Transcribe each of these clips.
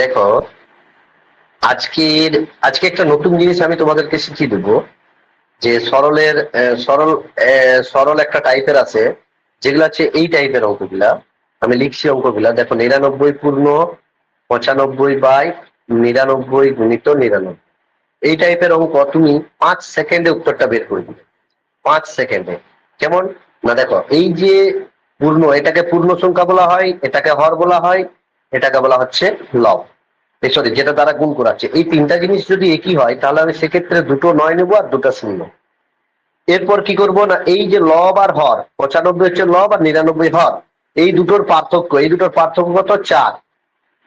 দেখো, আজকের, আজকে একটা নতুন জিনিস আমি তোমাদেরকে শিখিয়ে দেবো, যে সরলের সরল সরল একটা টাইপের আছে, যেগুলো আছে এই টাইপের অঙ্কগুলা। আমি লিখছি অঙ্কগুলা। দেখো, নিরানব্বই পূর্ণ পঁচানব্বই বাই নিরানব্বই গুণিত নিরানব্বই। এই টাইপের অঙ্ক তুমি পাঁচ সেকেন্ডে উত্তরটা বের করে দিবে। পাঁচ সেকেন্ডে। কেমন? না, দেখো, এই যে পূর্ণ, এটাকে পূর্ণ সংখ্যা বলা হয়, এটাকে হর বলা হয় এটাকে বলা হচ্ছে লব। সরি যেটা দ্বারা গুণ করাচ্ছে। এই তিনটা জিনিস যদি একই হয়, তাহলে আমি সেক্ষেত্রে দুটো নয় নেব আর দুটো শূন্য। এরপর কি করব না, এই যে লব আর হর, পঁচানব্বই হচ্ছে লব আর নিরানব্বই হর, এই দুটোর পার্থক্য, এই দুটোর পার্থক্য কত? চার।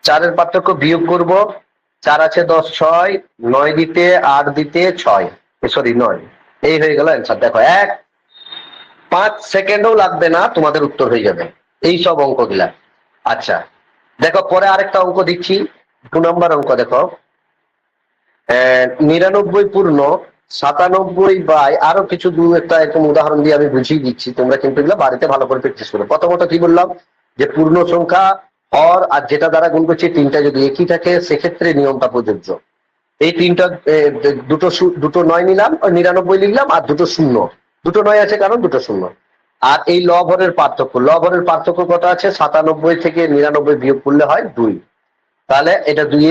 চারের পার্থক্য বিয়োগ করব, চার আছে দশ, ছয়, নয় দিতে, আট দিতে, ছয়। সরি নয়। এই হয়ে গেল অ্যান্সার দেখো, এক, পাঁচ সেকেন্ডও লাগবে না, তোমাদের উত্তর হয়ে যাবে। এই সব অঙ্কগুলা। আচ্ছা দেখো, পরে আরেকটা অঙ্ক দিচ্ছি। দু নম্বর অঙ্ক, দেখো। নিরানব্বই পূর্ণ, সাতানব্বই বাই, আরও কিছু দু একটা এরকম উদাহরণ দিয়ে আমি বুঝিয়ে দিচ্ছি। তোমরা কিন্তু এগুলো বাড়িতে ভালো করে প্র্যাকটিস করো। প্রথমত কি বললাম? যে পূর্ণ সংখ্যা হর আর যেটা দ্বারা গুণ করছি, তিনটা যদি একই থাকে, সেক্ষেত্রে নিয়মটা প্রযোজ্য। এই তিনটা দুটো দুটো নয় নিলাম, নিরানব্বই লিখলাম, আর দুটো শূন্য। দুটো নয় আছে কারণ দুটো শূন্য। আর এই লভরের পার্থক্য লভরের পার্থক্য কত আছে? সাতানব্বই থেকে নিরানব্বই বিয়োগ করলে হয় দুই। তাহলে এটা দুই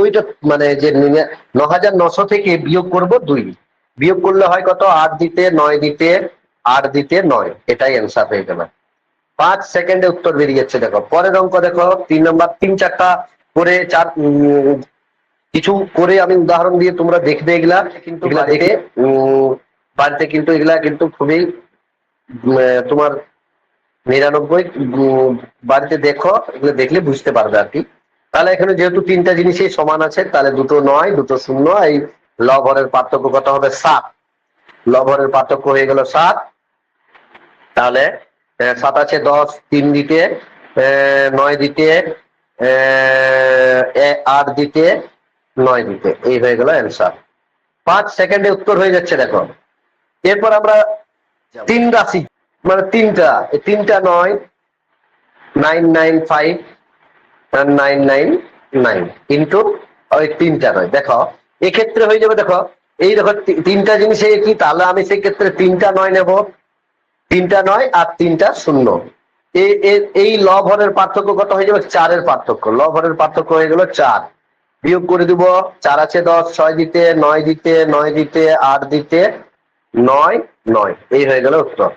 ওইটা মানে যে ন হাজার নশো থেকে বিয়োগ করব দুই। বিয়োগ করলে হয় কত? আট দিতে নয় দিতে আট দিতে নয়। এটাই অ্যান্সার হয়ে গেল। পাঁচ সেকেন্ডে উত্তর বেরিয়ে যাচ্ছে দেখো। পরের অঙ্ক দেখো তিন নম্বর তিন চারটা করে চার উম, কিছু করে আমি উদাহরণ দিয়ে তোমরা দেখবে এগুলা। কিন্তু দেখে বাড়িতে কিন্তু এগুলা কিন্তু খুবই তোমার নিরানব্বই বাড়িতে দেখো, এগুলো দেখলে বুঝতে পারবে আর কি। তাহলে এখানে যেহেতু তিনটা জিনিসই সমান আছে, তাহলে দুটো নয়, দুটো শূন্য, এই লবরের পার্থক্য কত হবে? সাত। লবরের পার্থক্য হয়ে গেল সাত। তাহলে সাত আছে দশ, তিন দিতে নয় দিতে আট দিতে নয় দিতে এই হয়ে গেল অ্যান্সার পাঁচ সেকেন্ডে উত্তর হয়ে যাচ্ছে, দেখো। এরপর আমরা তিন রাশি মানে তিনটা তিনটা নয় nine nine five nine nine nine into ওই তিনটা নয়। দেখো, এক্ষেত্রে হয়ে যাবে, দেখো, এই দেখো তিনটা জিনিস কি, তাহলে আমি সেক্ষেত্রে তিনটা নয় নেব। তিনটা নয় আর তিনটা শূন্য। এই লভরের পার্থক্য কত হয়ে যাবে? চারের পার্থক্য। লভরের পার্থক্য হয়ে গেল চার। বিয়োগ করে দিব, চার আছে দশ, ছয় দিতে, নয় দিতে নয় দিতে, আট দিতে, নয় নয়। এই হয়ে গেল উত্তর।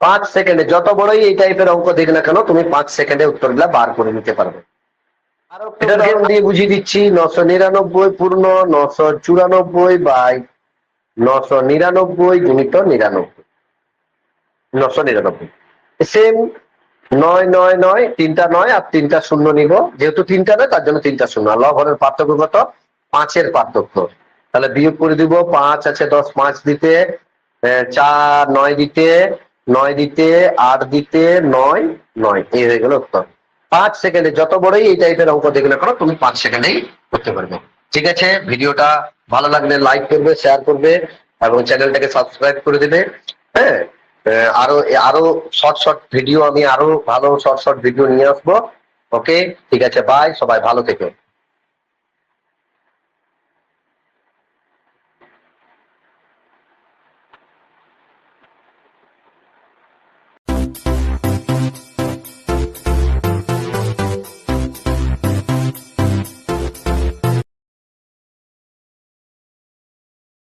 পাঁচ সেকেন্ডে যত বড়ই এই টাইপের অঙ্ক দেখ না কেন তুমি পাঁচ সেকেন্ডে উত্তরগুলা বার করে নিতে পারবে। আরও উদাহরণ দিয়ে বুঝিয়ে দিচ্ছি নশো নিরানব্বই পূর্ণ নশো চুরানব্বই বাই নশো নিরানব্বই গুণিত নিরানব্বই। নশো নিরানব্বই। সেম নয় নয় নয় তিনটা নয় আর তিনটা শূন্য নিব। যেহেতু তিনটা নয় তার জন্য তিনটা শূন্য। আর লবণের পার্থক্য কত? পাঁচের পার্থক্য। তাহলে বিয়োগ করে দিব পাঁচ আছে দশ পাঁচ দিতে চার, নয় দিতে নয় দিতে, আট দিতে, নয় নয়। এই হয়ে গেল উত্তর। পাঁচ সেকেন্ডে যত বড়ই এই টাইপের অঙ্ক দেখলে করো তুমি পাঁচ সেকেন্ডেই করতে পারবে। ঠিক আছে? ভিডিওটা ভালো লাগলে লাইক করবে শেয়ার করবে, এবং চ্যানেলটাকে সাবস্ক্রাইব করে দেবে। হ্যাঁ? আরও আরও শর্ট শর্ট ভিডিও আমি আরও ভালো শর্ট শর্ট ভিডিও নিয়ে আসব। ওকে ঠিক আছে বাই সবাই ভালো থেকো।